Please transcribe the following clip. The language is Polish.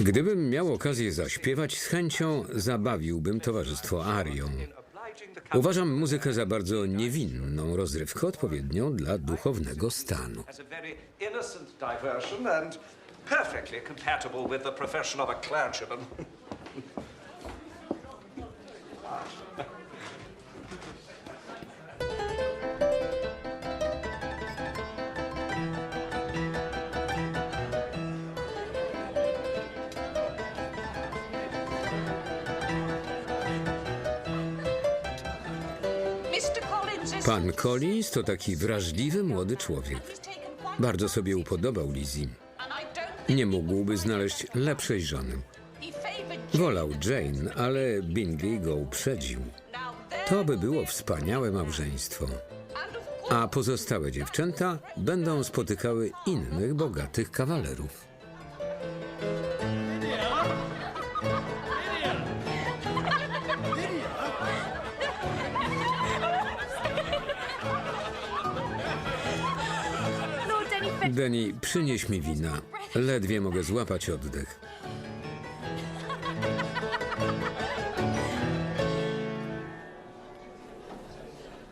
Gdybym miał okazję zaśpiewać, z chęcią zabawiłbym towarzystwo arią. Uważam muzykę za bardzo niewinną rozrywkę odpowiednią dla duchownego stanu. perfectly compatible with the profession of a clergyman. Pan Collins to taki wrażliwy młody człowiek. Bardzo sobie upodobał Lizzie. Nie mógłby znaleźć lepszej żony. Wolał Jane, ale Bingley go uprzedził. To by było wspaniałe małżeństwo. A pozostałe dziewczęta będą spotykały innych bogatych kawalerów. Denny, przynieś mi wina. Ledwie mogę złapać oddech.